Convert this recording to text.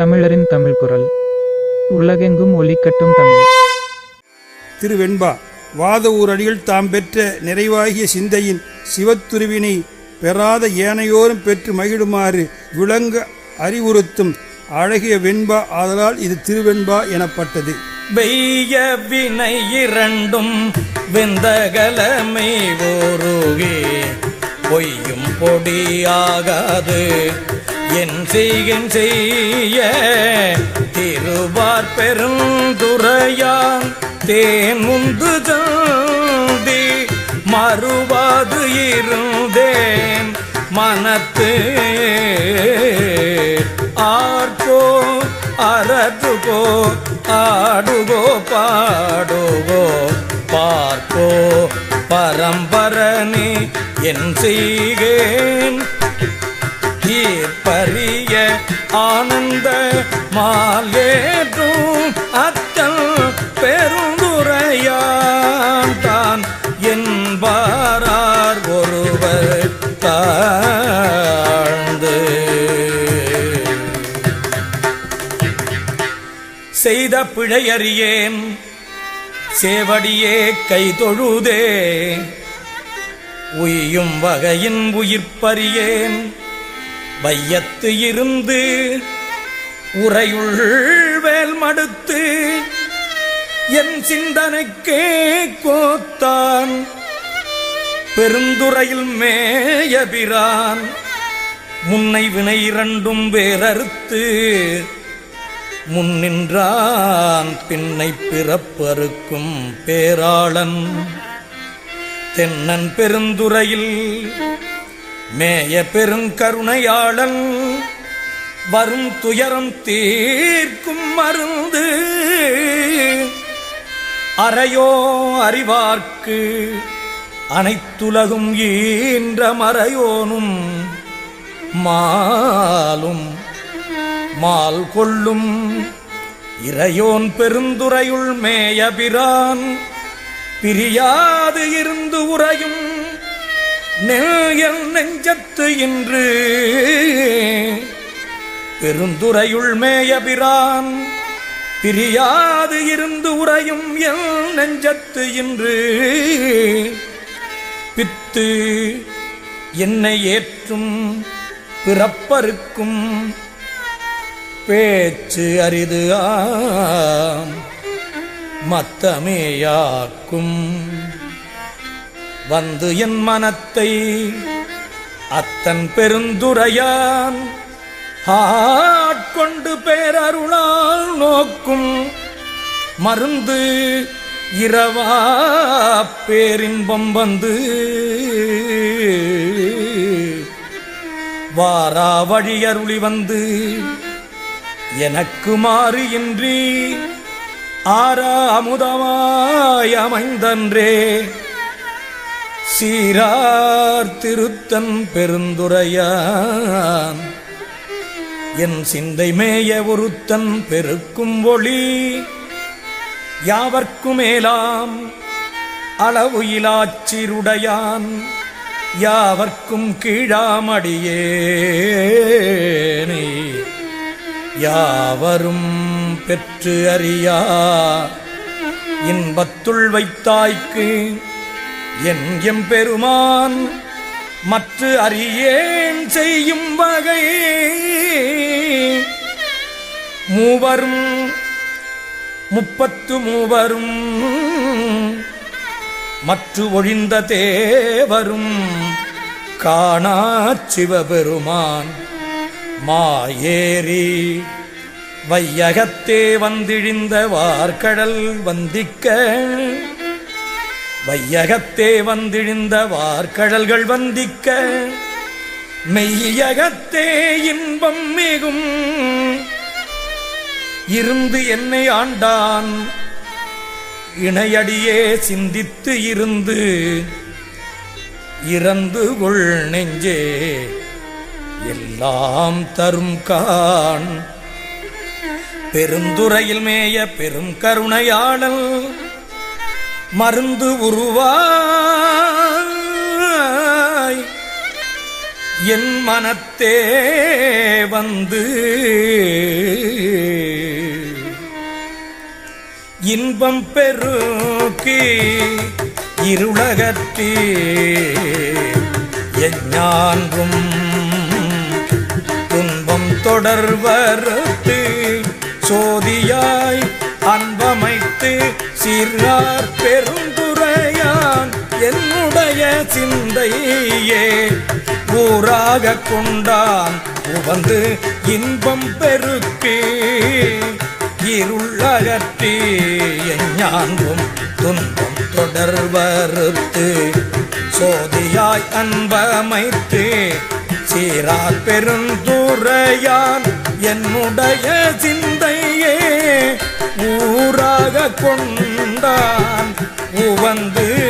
தமிழரின் தமிழ் குரல். உலகெங்கும் ஒலிக்கட்டும் தமிழ். திருவெண்பா வாத ஊரடிகள் தாம் பெற்ற நிறைவாகிய சிந்தையின் சிவத்துருவினை பெறாத ஏனையோரும் பெற்று மகிழுமாறு விளங்க அறிவுறுத்தும் அழகிய வெண்பா ஆதலால் இது திருவெண்பா எனப்பட்டது. வெய்ய வினை இரண்டும் வெந்தகலமை ஓருகே பொய்யும் பொடியாகாது. என் செய்கன் செய்ய திருவார் பெருந்துரையான் தேன் முந்து தந்தி மறுவாது இருந்தேன் மனத்து ஆர்போ அறதுகோ ஆடுகோ பாடுகோ பார்ப்போ. பரம்பரணி என் செய்கேன் தீர்ப்பரிய ஆனந்த மாலேற்றும் அத்தல் பெருந்துரையான் தான் என்பாரார் ஒருவர் தாழ்ந்து. செய்த பிழையறியேன் சேவடியே கை தொழுதே உயும் வகையின் உயிர்ப்பறியேன் வையத்து இருந்து உரையுள் வேல் மடுத்து என் சிந்தனைக்கே கோத்தான். பெருந்துறையில் மேயபிரான். முன்னை வினை இரண்டும் வேறறுத்து முன்னின்றான் பின்னை பிறப்பறுக்கும் பேராளன். தென்னன் பெருந்துறையில் மேய பெருங்கருணையாளன் வரும் துயரம் தீர்க்கும் மருந்து. அறையோ அறிவார்க்கு அனைத்துலகும் ஈன்ற மறையோனும் மாலும் மால் கொள்ளும் இறையோன் பெருந்துரையுள் மேயபிரான் பிரியாது இருந்து உறையும் நெல் நெஞ்சத்து இன்று பெருந்துரையுள் மேயபிரான் பிரியாது இருந்து உறையும் எல் நெஞ்சத்து இன்று. பித்து என்னை ஏற்றும் பிறப்பருக்கும் பேச்சு அரிது ஆம் மத்தமேயாக்கும். வந்து என் மனத்தை அத்தன் பெருந்துரையான். ஆட்கொண்டு பேரருளால் நோக்கும் மருந்து இரவா பேரின்பம் வந்து. வாரா வழியருளி வந்து எனக்கு மாறு இன்றி ஆரா அமுதமாய் அமைந்தன்றே. சீரார் திருத்தன் பெருந்துரையான். என் சிந்தை மேய ஒருத்தன் பெருக்கும் ஒளி. யாவர்க்கும் மேலாம் அளவு இலாச்சிருடையான் யாவர்க்கும் கீழாமடியேனே. யாவரும் பெற்று அறியா. இன்பத்துள் வைத்தாய்க்கு என் எம்பெருமான் மற்ற அறியேன் செய்யும் வகை. மூவரும் முப்பத்து மூவரும் மற்ற ஒழிந்த தேவரும் காணா சிவபெருமான். மாயேறி வையகத்தே வந்திழிந்த வார்கடல் வந்திக்க வையகத்தே வந்திழிந்த வார்கழல்கள் வந்திக்க மெய்யகத்தே இன்பம் மிகும். இருந்து என்னை ஆண்டான் இணையடியே சிந்தித்து இருந்து இறந்து கொள் நெஞ்சே எல்லாம் தரும் கான். பெருந்துறையில் மேய பெரும் கருணையாளல் மருந்து உருவாய். என் மனத்தே வந்து இன்பம் பெருக்கி இருளகத்தி எஞ்ஞான்றும் துன்பம் தொடர்வறுத்து சோதியாய் அன்பமைத்து சீர்கார் பெருந்துரையான். என்னுடைய சிந்தையே ஊராக கொண்டான். உவந்து இன்பம் பெருக்கி. இருள் அகற்றி. எஞ்ஞான்றும் துன்பம் தொடர்வறுத்து சோதியாய் அன்பமைத்து. சீரார் பெருந்துரையான். என்னுடைய சிந்தை கொண்டான். உவந்து